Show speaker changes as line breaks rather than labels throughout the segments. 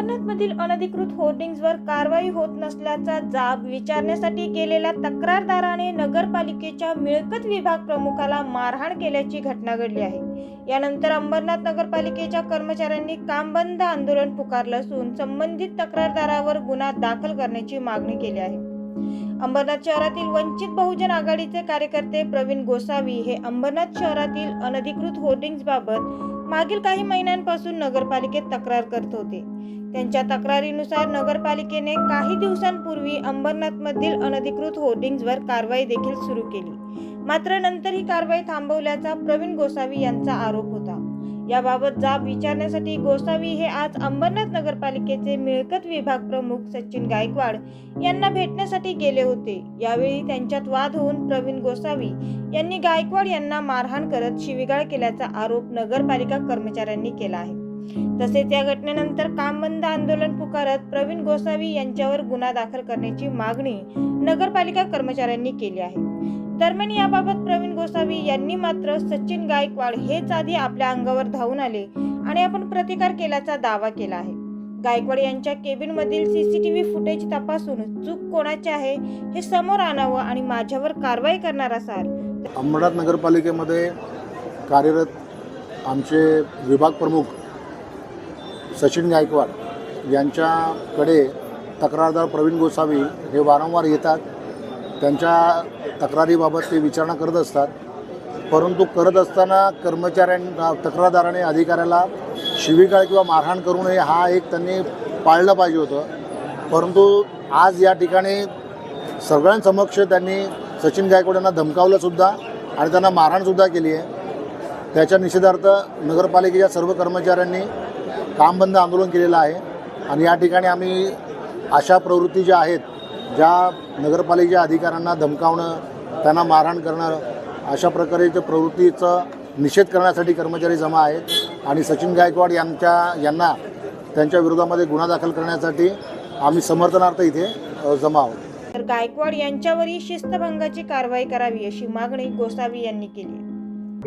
अंबरनाथमधील अनधिकृत होर्डिंग्जवर कारवाई होत नसल्याचा जाब विचारण्यासाठी गेलेल्या तक्रारदाराने नगरपालिकेच्या मिळकत विभाग प्रमुखाला मारहाण केल्याची घटना घडली आहे. यानंतर अंबरनाथ नगरपालिकेच्या कर्मचाऱ्यांनी काम बंद आंदोलन पुकारलं असून संबंधित तक्रारदारावर गुन्हा दाखल करण्याची मागणी केली आहे. अंबरनाथ शहरातील वंचित बहुजन आघाडीचे कार्यकर्ते प्रवीण गोसावी हे अंबरनाथ शहरातील अनधिकृत होर्डिंग्ज बाबत मागील काही महिन्यांपासून नगरपालिकेत तक्रार करत होते. त्यांच्या तक्रारीनुसार नगरपालिकेने काही दिवसांपूर्वी अंबरनाथमधील अनधिकृत होर्डिंग्जवर कारवाई देखील सुरू केली. मात्र नंतर ही कारवाई थांबवल्याचा प्रवीण गोसावी यांचा आरोप होता. याबाबत जाब विचारण्यासाठी गोसावी हे आज अंबरनाथ नगरपालिकेचे मिळकत विभाग प्रमुख सचिन गायकवाड यांना भेटण्यासाठी गेले होते. यावेळी त्यांच्यात वाद होऊन प्रवीण गोसावी यांनी गायकवाड यांना मारहाण करत शिवीगाळ केल्याचा आरोप नगरपालिका कर्मचाऱ्यांनी केला आहे. तसेच या घटनेनंतर काम बंद आंदोलन पुकारत प्रवीण गोसावी यांच्यावर गुन्हा दाखल करण्याची मागणी नगरपालिका कर्मचाऱ्यांनी केली आहे. दरम्यान याबाबत प्रवीण गोसावी यांनी मात्र सचिन गायकवाड हेच आधी आपल्या अंगावर धावून आले आणि आपण प्रतिकार केल्याचा दावा केला आहे. गायकवाड यांच्या केबिन मधील सीसीटीव्ही फुटेज तपासून चूक कोणाची आहे हे समोर आणावं आणि माझ्यावर कारवाई करणार असाल
अंबडात नगरपालिकेमध्ये कार्यरत आमचे विभाग प्रमुख सचिन गायकवाड यांच्याकडे तक्रारदार प्रवीण गोसावी हे वारंवार येतात. त्यांच्या तक्रारीबाबत ते विचारणा करत असतात. परंतु करत असताना कर्मचाऱ्यांना तक्रारदाराने अधिकाऱ्याला शिविकाळ किंवा मारहाण करू नये हा एक त्यांनी पाळलं पाहिजे होतं. परंतु आज या ठिकाणी सगळ्यांसमक्ष त्यांनी सचिन गायकवाड यांना धमकावलंसुद्धा आणि त्यांना मारहाणसुद्धा केली आहे. त्याच्या निषेधार्थ नगरपालिकेच्या सर्व कर्मचाऱ्यांनी काम बंद आंदोलन केलेलं आहे. आणि या ठिकाणी आम्ही अशा प्रवृत्ती ज्या आहेत ज्या नगरपालिकेच्या अधिकाऱ्यांना धमकावणं त्यांना मारहाण करणं अशा प्रकारच्या प्रवृत्तीचा निषेध करण्यासाठी कर्मचारी जमा आहेत. आणि सचिन गायकवाड यांच्या यांना त्यांच्या विरोधामध्ये गुन्हा दाखल करण्यासाठी आम्ही समर्थनार्थ इथे जमा आहोत.
तर गायकवाड यांच्यावरही शिस्तभंगाची कारवाई करावी अशी मागणी गोसावी यांनी केली.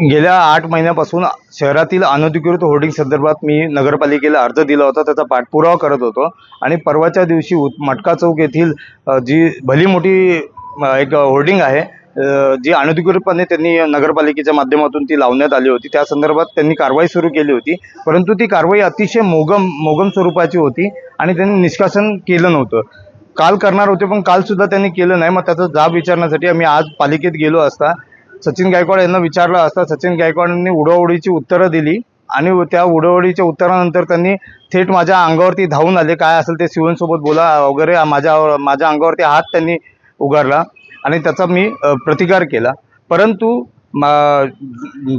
गेल्या आठ महिन्यापासून शहरातील अनधिकृत होर्डिंग संदर्भात मी नगरपालिकेला अर्ज दिला होता. त्याचा पाठपुरावा करत होतो. आणि परवाच्या दिवशी उत- मटका चौक येथील जी भली मोठी एक होर्डिंग आहे जी अनधिकृतपणे त्यांनी नगरपालिकेच्या माध्यमातून ती लावण्यात आली होती. त्या संदर्भात त्यांनी कारवाई सुरू केली होती. परंतु ती कारवाई अतिशय मोगम मोगम स्वरूपाची होती आणि त्यांनी निष्कासन केलं नव्हतं. काल करणार होते पण कालसुद्धा त्यांनी केलं नाही. मग त्याचा जाब विचारण्यासाठी आम्ही आज पालिकेत गेलो असता. सचिन गायकवाड यांना विचारलं असता सचिन गायकवाडांनी उडवडीची उत्तरं दिली आणि त्या उडवडीच्या उत्तरानंतर त्यांनी थेट माझ्या अंगावरती धावून आले. काय असेल ते शिवनसोबत बोला वगैरे. माझ्या माझ्या अंगावरती हात त्यांनी उगारला आणि त्याचा मी प्रतिकार केला. परंतु मा-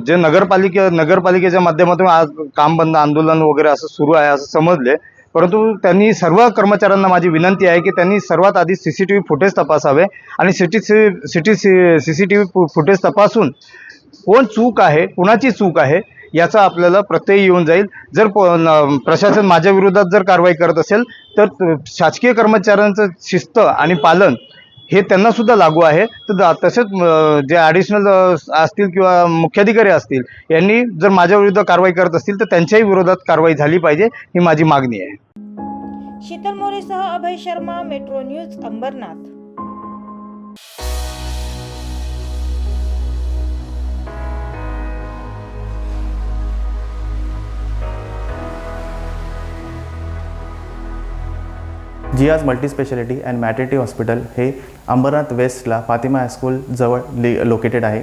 जे नगरपालिके नगरपालिकेच्या माध्यमातून आज काम बंद आंदोलन वगैरे असं सुरू आहे असं समजले. परंतु त्यांनी सर्व कर्मचाऱ्यांना माझी विनंती आहे की त्यांनी सर्वात आधी C C T V footage तपासावे आणि city C city C C C T V footage तपासून कोण चूक आहे कुणाची चूक आहे याचा आपल्याला प्रत्यय येऊन जाईल. जर प- प्रशासन माझ्या विरोधात जर कारवाई करत असेल तर शासकीय कर्मचाऱ्यांचं शिस्त आणि पालन हे त्यांना सुद्धा लागू आहे. तर तसेच जे ॲडिशनल असतील किंवा मुख्याधिकारी असतील यांनी जर माझ्या विरुद्ध कारवाई करत असतील तर त्यांच्याही विरोधात कारवाई झाली पाहिजे ही माझी मागणी आहे.
शीतल मोरेसह अभय शर्मा मेट्रो न्यूज अंबरनाथ.
जियाज मल्टीस्पेशालिटी अँड मॅटर्निटी हॉस्पिटल हे अंबरनाथ वेस्टला फातिमा हायस्कूल जवळ लि लोकेटेड आहे.